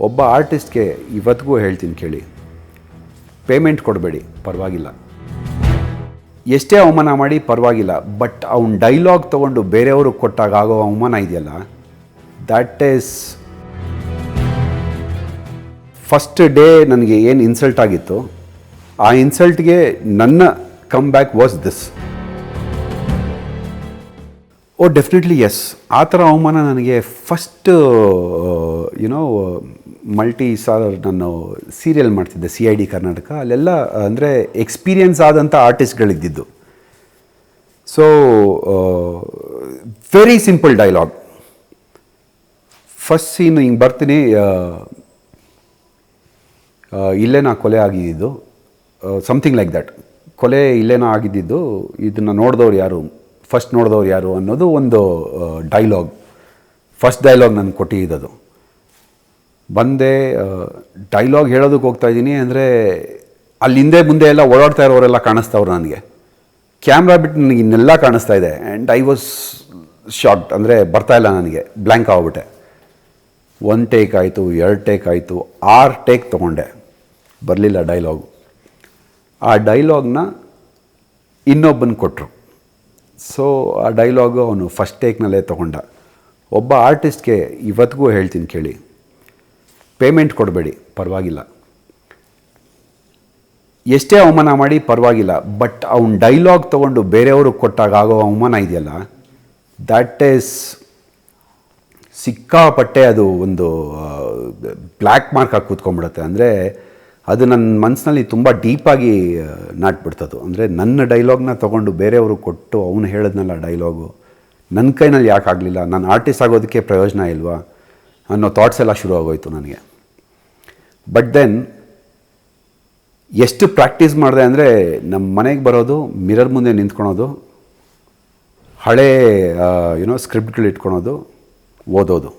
ಒಬ್ಬ ಆರ್ಟಿಸ್ಟ್ಗೆ ಇವತ್ತಿಗೂ ಹೇಳ್ತೀನಿ ಕೇಳಿ. ಪೇಮೆಂಟ್ ಕೊಡಬೇಡಿ, ಪರವಾಗಿಲ್ಲ. ಎಷ್ಟೇ ಅವಮಾನ ಮಾಡಿ ಪರವಾಗಿಲ್ಲ, ಬಟ್ ಅವನ ಡೈಲಾಗ್ ತೊಗೊಂಡು ಬೇರೆಯವರು ಕೊಟ್ಟಾಗ ಆಗೋ ಅವಮಾನ ಇದೆಯಲ್ಲ? ದ್ಯಾಟ್ ಈಸ್ ಫಸ್ಟ್ ಡೇ ನನಗೆ ಏನು ಇನ್ಸಲ್ಟ್ ಆಗಿತ್ತು? ಆ ಇನ್ಸಲ್ಟ್ಗೆ ನನ್ನ come back was this oh definitely yes ಆ ಥರ ಅವಮಾನ ನನಗೆ ಫಸ್ಟ್ ಯುನೋ ಮಲ್ಟಿ ಸಾಲರ್ ನಾನು ಸೀರಿಯಲ್ ಮಾಡ್ತಿದ್ದೆ ಸಿ ಐ ಡಿ ಕರ್ನಾಟಕ ಅಲ್ಲೆಲ್ಲ ಅಂದರೆ ಎಕ್ಸ್ಪೀರಿಯನ್ಸ್ ಆದಂಥ ಆರ್ಟಿಸ್ಟ್ಗಳಿದ್ದಿದ್ದು so very simple dialogue first scene ಹಿಂಗೆ ಬರ್ತೀನಿ ಆ, ಆ, ಇಲ್ಲೇ ನಾ ಕೊಲೆ ಆಗಿದ್ದು ಸಮಥಿಂಗ್ ಲೈಕ್ ದ್ಯಾಟ್ ಕೊಲೆ ಇಲ್ಲೇನೋ ಆಗಿದ್ದಿದ್ದು ಇದನ್ನು ನೋಡಿದವ್ರು ಯಾರು ಫಸ್ಟ್ ನೋಡಿದವ್ರು ಯಾರು ಅನ್ನೋದು ಒಂದು ಡೈಲಾಗ್ ಫಸ್ಟ್ ಡೈಲಾಗ್ ನಾನು ಕೊಟ್ಟಿದ್ದದು. ಬಂದೆ ಡೈಲಾಗ್ ಹೇಳೋದಕ್ಕೆ ಹೋಗ್ತಾ ಇದ್ದೀನಿ ಅಂದರೆ ಅಲ್ಲಿ ಹಿಂದೆ ಮುಂದೆ ಎಲ್ಲ ಓಡಾಡ್ತಾ ಇರೋರೆಲ್ಲ ಕಾಣಿಸ್ತವ್ರು ನನಗೆ. ಕ್ಯಾಮ್ರಾ ಬಿಟ್ಟು ನನಗೆ ಇನ್ನೆಲ್ಲ ಕಾಣಿಸ್ತಾ ಇದೆ. ಆ್ಯಂಡ್ ಐ ವಾಸ್ ಶಾರ್ಟ್ ಅಂದರೆ ಬರ್ತಾಯಿಲ್ಲ ನನಗೆ. ಬ್ಲ್ಯಾಂಕ್ ಆಗ್ಬಿಟ್ಟೆ. ಒನ್ ಟೇಕ್ ಆಯಿತು, ಎರಡು ಟೇಕ್ ಆಯಿತು, ಆರು ಟೇಕ್ ತೊಗೊಂಡೆ. ಬರಲಿಲ್ಲ ಡೈಲಾಗು ಆ ಡೈಲಾಗ್ನ ಇನ್ನೊಬ್ಬನ ಕೊಟ್ಟರು ಸೊ ಆ ಡೈಲಾಗು ಅವನು ಫಸ್ಟ್ ಟೇಕ್ನಲ್ಲೇ ತೊಗೊಂಡ. ಒಬ್ಬ ಆರ್ಟಿಸ್ಟ್ಗೆ ಇವತ್ತಿಗೂ ಹೇಳ್ತೀನಿ ಕೇಳಿ. ಪೇಮೆಂಟ್ ಕೊಡಬೇಡಿ, ಪರವಾಗಿಲ್ಲ. ಎಷ್ಟೇ ಅವಮಾನ ಮಾಡಿ ಪರವಾಗಿಲ್ಲ, ಬಟ್ ಅವ್ನ ಡೈಲಾಗ್ ತೊಗೊಂಡು ಬೇರೆಯವರು ಕೊಟ್ಟಾಗ ಆಗೋ ಅವಮಾನ ಇದೆಯಲ್ಲ ದ್ಯಾಟ್ ಈಸ್ ಸಿಕ್ಕಾಪಟ್ಟೆ ಅದು ಒಂದು ಬ್ಲ್ಯಾಕ್ ಮಾರ್ಕ್ ಆಗಿ ಕೂತ್ಕೊಂಡ್ಬಿಡುತ್ತೆ. ಅಂದರೆ ಅದು ನನ್ನ ಮನಸ್ಸಿನಲ್ಲಿ ತುಂಬ ಡೀಪಾಗಿ ನಾಟ್ಬಿಡ್ತದು. ಅಂದರೆ ನನ್ನ ಡೈಲಾಗ್ನ ತೊಗೊಂಡು ಬೇರೆಯವರು ಕೊಟ್ಟು ಅವನು ಹೇಳಿದ್ನಲ್ಲ ಡೈಲಾಗು ನನ್ನ ಕೈನಲ್ಲಿ ಯಾಕೆ ಆಗಲಿಲ್ಲ ನಾನು ಆರ್ಟಿಸ್ಟ್ ಆಗೋದಕ್ಕೆ ಪ್ರಯೋಜನ ಇಲ್ವಾ? ಅನ್ನೋ ಥಾಟ್ಸ್ ಎಲ್ಲ ಶುರು ಆಗೋಯ್ತು ನನಗೆ. ಬಟ್ ದೆನ್ ಎಷ್ಟು ಪ್ರಾಕ್ಟೀಸ್ ಮಾಡಿದೆ ಅಂದರೆ ನಮ್ಮ ಮನೆಗೆ ಬರೋದು ಮಿರರ್ ಮುಂದೆ ನಿಂತ್ಕೊಳೋದು, ಹಳೆ ಯುನೋ ಸ್ಕ್ರಿಪ್ಟ್ಗಳು ಇಟ್ಕೊಳೋದು, ಓದೋದು.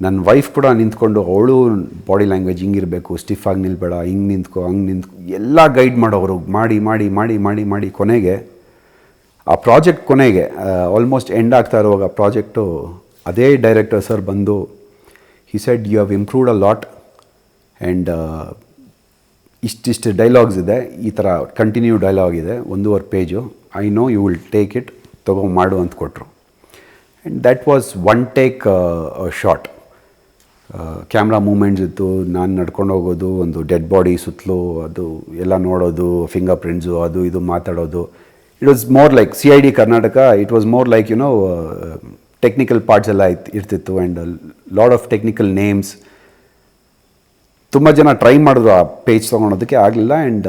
ನನ್ನ ವೈಫ್ ಕೂಡ ನಿಂತ್ಕೊಂಡು ಅವಳು ಬಾಡಿ ಲ್ಯಾಂಗ್ವೇಜ್ ಹಿಂಗಿರಬೇಕು ಸ್ಟಿಫ್ ಆಗಿ ನಿಲ್ಬೇಡ, ಹಿಂಗೆ ನಿಂತ್ಕೊ, ಹಂಗೆ ನಿಂತ್ಕೊ, ಎಲ್ಲ ಗೈಡ್ ಮಾಡೋರು, ಮಾಡಿ ಮಾಡಿ ಮಾಡಿ ಮಾಡಿ ಮಾಡಿ ಕೊನೆಗೆ, ಆ ಪ್ರಾಜೆಕ್ಟ್ ಕೊನೆಗೆ ಆಲ್ಮೋಸ್ಟ್ ಎಂಡ್ ಆಗ್ತಾ ಇರುವಾಗ ಪ್ರಾಜೆಕ್ಟು ಅದೇ ಡೈರೆಕ್ಟರ್ ಸರ್ ಬಂದು he said you have improved a lot and ಇಷ್ಟಿಷ್ಟು ಡೈಲಾಗ್ಸ್ ಇದೆ, ಈ ಥರ ಕಂಟಿನ್ಯೂ ಡೈಲಾಗ್ ಇದೆ, ಒಂದೂವರೆ page I know you will take it ತಗೋ, ಮಾಡು ಅಂತ ಕೊಟ್ಟರು and that was one take short camera moments ಇತ್ತು, ನಾನು ನಡ್ಕೊಂಡು ಹೋಗೋದು, ಒಂದು ಡೆಡ್ ಬಾಡಿ ಸುತ್ತಲೂ, ಅದು ಎಲ್ಲ ನೋಡೋದು ಫಿಂಗರ್ ಪ್ರಿಂಟ್ಸು ಅದು ಇದು ಮಾತಾಡೋದು. It was more like C I D Karnataka it was more like you know technical parts ಎಲ್ಲ ಇತ್ತು ಇರ್ತಿತ್ತು and lot of technical names ತುಂಬ ಜನ ಟ್ರೈ ಮಾಡಿದ್ರು ಆ ಪೇಜ್ ತೊಗೊಳೋದಕ್ಕೆ ಆಗಲಿಲ್ಲ and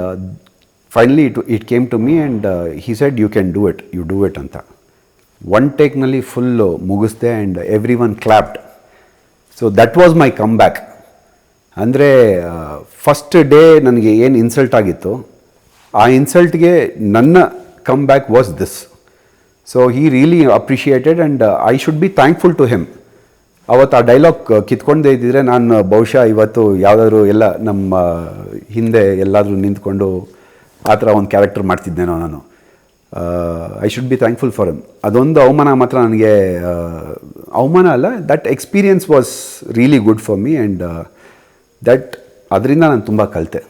finally it it came to me and he said you can do it you do it ಅಂತ. ಒನ್ ಟೇಕ್ನಲ್ಲಿ full ಮುಗಿಸ್ದೆ and every one clapped so that was my come back ಅಂದರೆ first day ನನಗೆ ಏನು insult ಆಗಿತ್ತು, ಆ ಇನ್ಸಲ್ಟ್ಗೆ ನನ್ನ come back was this so he really appreciated and I should be thankful to him ಅವತ್ತು ಆ ಡೈಲಾಗ್ ಕಿತ್ಕೊಂಡೇ ಇದ್ದಿದ್ರೆ ನಾನು ಬಹುಶಃ ಇವತ್ತು ಯಾವುದಾದ್ರು ಎಲ್ಲ ನಮ್ಮ ಹಿಂದೆ ಎಲ್ಲಾದರೂ ನಿಂತ್ಕೊಂಡು ಆ ಥರ ಒಂದು ಕ್ಯಾರೆಕ್ಟರ್ ಮಾಡ್ತಿದ್ದೇನೋ ನಾನು. I should be thankful for him ಅದೊಂದು ಅವಮಾನ ಮಾತ್ರ ನನಗೆ ಅವಮಾನ ಅಲ್ಲ that experience was really good for me and that ಅದರಿಂದ ನಾನು ತುಂಬ ಕಲಿತೆ.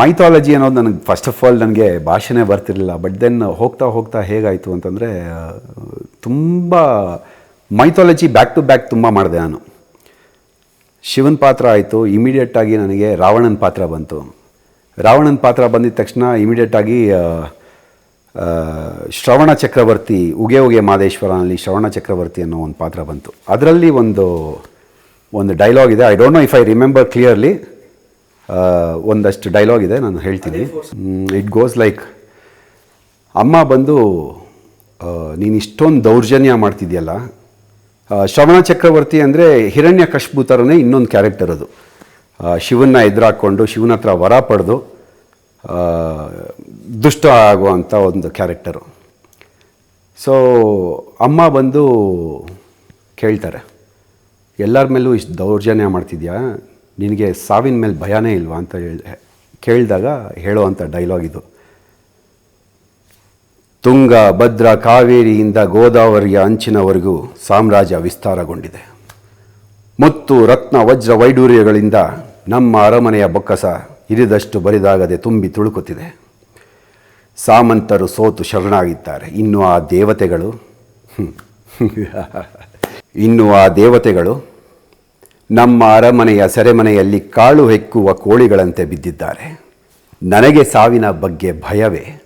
ಮೈಥಾಲಜಿ ಅನ್ನೋದು ನನಗೆ ಫಸ್ಟ್ ಆಫ್ ಆಲ್ ನನಗೆ ಭಾಷೆನೇ ಬರ್ತಿರಲಿಲ್ಲ. ಬಟ್ ದೆನ್ ಹೋಗ್ತಾ ಹೋಗ್ತಾ ಹೇಗಾಯಿತು ಅಂತಂದರೆ ತುಂಬ ಮೈಥಾಲಜಿ ಬ್ಯಾಕ್ ಟು ಬ್ಯಾಕ್ ತುಂಬ ಮಾಡಿದೆ ನಾನು. ಶಿವನ ಪಾತ್ರ ಆಯಿತು ಇಮಿಡಿಯೇಟಾಗಿ ನನಗೆ ರಾವಣನ ಪಾತ್ರ ಬಂತು. ರಾವಣನ ಪಾತ್ರ ಬಂದಿದ ತಕ್ಷಣ ಇಮಿಡಿಯೇಟಾಗಿ ಶ್ರವಣ ಚಕ್ರವರ್ತಿ, ಉಗೆ ಉಗೆ ಮಾದೇಶ್ವರನಲ್ಲಿ ಶ್ರವಣ ಚಕ್ರವರ್ತಿ ಅನ್ನೋ ಒಂದು ಪಾತ್ರ ಬಂತು. ಅದರಲ್ಲಿ ಒಂದು ಒಂದು ಡೈಲಾಗ್ ಇದೆ. I don't know if I remember clearly ಒಂದಷ್ಟು ಡೈಲಾಗ್ ಇದೆ, ನಾನು ಹೇಳ್ತೀನಿ. ಇಟ್ ಗೋಸ್ ಲೈಕ್ ಅಮ್ಮ ಬಂದು ನೀನು ಇಷ್ಟೊಂದು ದೌರ್ಜನ್ಯ ಮಾಡ್ತಿದ್ಯಲ್ಲ ಶ್ರವಣ ಚಕ್ರವರ್ತಿ ಅಂದರೆ ಹಿರಣ್ಯ ಕಶ್ಬು ಥರನೇ ಇನ್ನೊಂದು ಕ್ಯಾರೆಕ್ಟರ್ ಅದು. ಶಿವನ್ನ ಎದುರಾಕೊಂಡು, ಶಿವನ ಹತ್ರ ವರ ಪಡೆದು ದುಷ್ಟ ಆಗುವಂಥ ಒಂದು ಕ್ಯಾರೆಕ್ಟರು ಸೊ ಅಮ್ಮ ಬಂದು ಕೇಳ್ತಾರೆ, ಎಲ್ಲರ ಮೇಲೂ ಇಷ್ಟು ದೌರ್ಜನ್ಯ ಮಾಡ್ತಿದ್ಯಾ? ನಿನಗೆ ಸಾವಿನ ಮೇಲೆ ಭಯನೇ ಇಲ್ವಾ ಅಂತ ಹೇಳಿ, ಕೇಳಿದಾಗ ಹೇಳುವಂಥ ಡೈಲಾಗ್ ಇದು. ತುಂಗ, ಭದ್ರ, ಕಾವೇರಿಯಿಂದ ಗೋದಾವರಿಯ ಅಂಚಿನವರೆಗೂ ಸಾಮ್ರಾಜ್ಯ ವಿಸ್ತಾರಗೊಂಡಿದೆ. ಮುತ್ತು, ರತ್ನ, ವಜ್ರ ವೈಡೂರ್ಯಗಳಿಂದ ನಮ್ಮ ಅರಮನೆಯ ಬೊಕ್ಕಸ ಇರಿದಷ್ಟು ಬರಿದಾಗದೆ ತುಂಬಿ ತುಳುಕುತ್ತಿದೆ. ಸಾಮಂತರು ಸೋತು ಶರಣಾಗಿದ್ದಾರೆ. ಇನ್ನು ಆ ದೇವತೆಗಳು ಇನ್ನು ಆ ದೇವತೆಗಳು ನಮ್ಮ ಅರಮನೆಯ ಸೆರೆಮನೆಯಲ್ಲಿ ಕಾಳು ಹೆಕ್ಕುವ ಕೋಳಿಗಳಂತೆ ಬಿದ್ದಿದ್ದಾರೆ. ನನಗೆ ಸಾವಿನ ಬಗ್ಗೆ ಭಯವೇ.